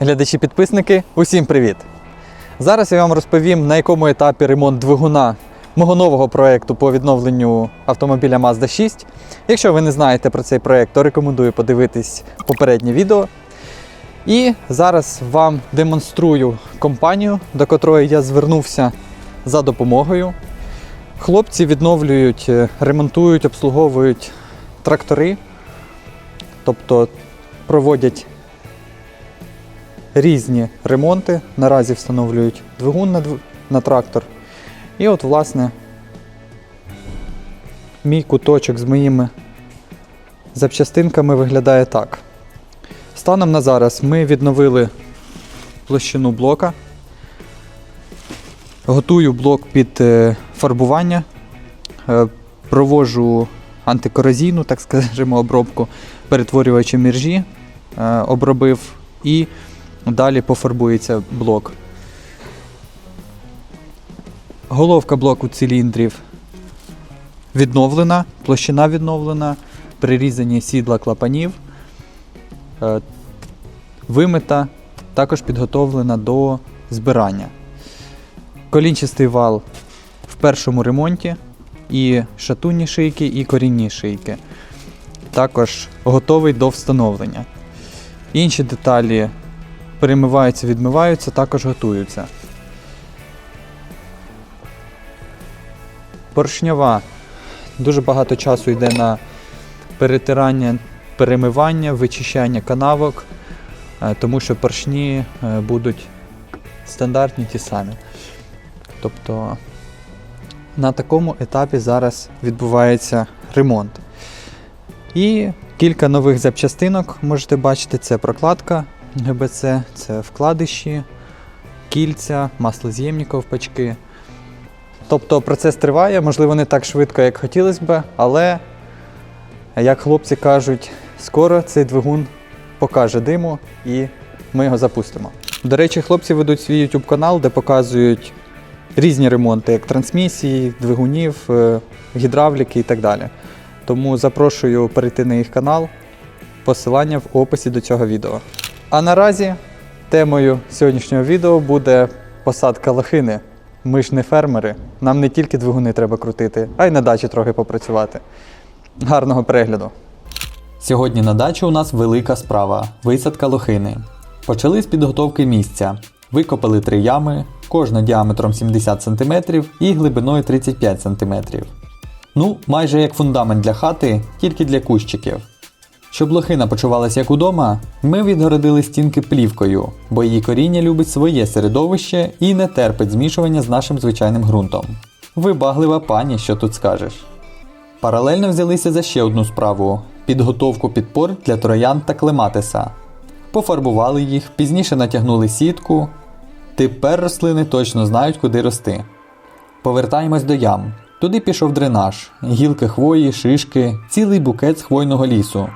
глядачі-підписники, усім привіт! Зараз я вам розповім, на якому етапі ремонт двигуна мого нового проєкту по відновленню автомобіля Mazda 6. Якщо ви не знаєте про цей проєкт, то рекомендую подивитись попереднє відео. І зараз вам демонструю компанію, до котрої я звернувся за допомогою. Хлопці відновлюють, е, ремонтують, обслуговують трактори, тобто проводять різні ремонти. Наразі встановлюють двигун на, дв- на трактор. І от, власне, мій куточок з моїми запчастинками виглядає так. Станом на зараз ми відновили площину блока. Готую блок під е, фарбування, е, проводжу антикорозійну, так скажемо, обробку перетворювачем міржі, е, обробив і далі пофарбується блок. Головка блоку циліндрів відновлена, площина відновлена, прирізані сідла клапанів, е, вимита, також підготовлена до збирання. Колінчастий вал в першому ремонті, і шатунні шийки, і корінні шийки. Також готовий до встановлення. Інші деталі перемиваються, відмиваються, також готуються. Поршньова. Дуже багато часу йде на перетирання, перемивання, вичищання канавок, е, тому що поршні е, будуть стандартні ті самі. Тобто на такому етапі зараз відбувається ремонт. І кілька нових запчастинок можете бачити: це прокладка ГБЦ, це вкладиші, кільця, маслоз'ємні ковпачки. Тобто процес триває, можливо, не так швидко, як хотілося б, але, як хлопці кажуть, скоро цей двигун покаже диму і ми його запустимо. До речі, хлопці ведуть свій YouTube канал, де показують різні ремонти, як трансмісії, двигунів, е, гідравліки і так далі. Тому запрошую перейти на їх канал. Посилання в описі до цього відео. А наразі темою сьогоднішнього відео буде посадка лохини. Ми ж не фермери, нам не тільки двигуни треба крутити, а й на дачі трохи попрацювати. Гарного перегляду! Сьогодні на дачі у нас велика справа висадка лохини. Почали з підготовки місця. Викопали три ями, кожна діаметром 70 см і глибиною 35 см. Ну, майже як фундамент для хати, тільки для кущиків. Щоб лохина почувалася як удома, ми відгородили стінки плівкою, бо її коріння любить своє середовище і не терпить змішування з нашим звичайним ґрунтом. Вибаглива пані, що тут скажеш. Паралельно взялися за ще одну справу підготовку підпор для троян та клематиса. Пофарбували їх, пізніше натягнули сітку. Тепер рослини точно знають, куди рости. Повертаємось до ям. Туди пішов дренаж, гілки хвої, шишки, цілий букет з хвойного лісу.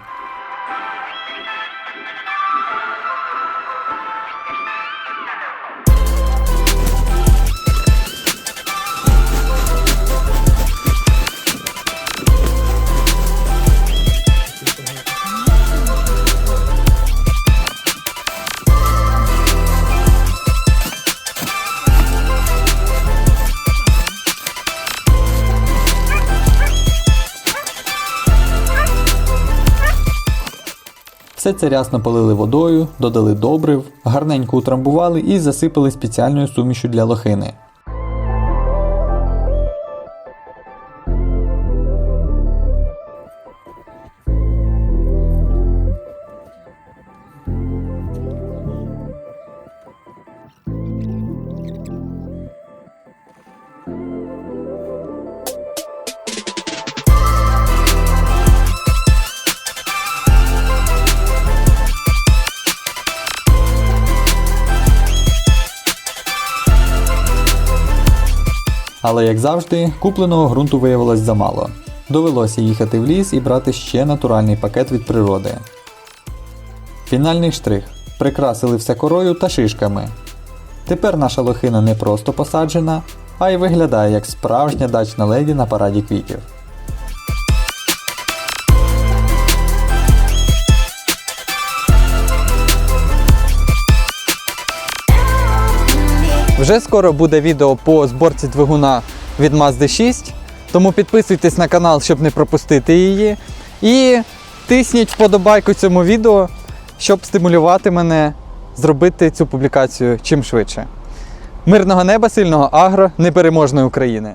Все це рясно полили водою, додали добрив, гарненько утрамбували і засипали спеціальною сумішю для лохини. Але як завжди, купленого ґрунту виявилось замало. Довелося їхати в ліс і брати ще натуральний пакет від природи. Фінальний штрих. Прикрасили все корою та шишками. Тепер наша лохина не просто посаджена, а й виглядає як справжня дачна леді на параді квітів. Вже скоро буде відео по зборці двигуна від Mazda 6, тому підписуйтесь на канал, щоб не пропустити її. І тисніть вподобайку цьому відео, щоб стимулювати мене зробити цю публікацію чим швидше. Мирного неба, сильного агро, непереможної України!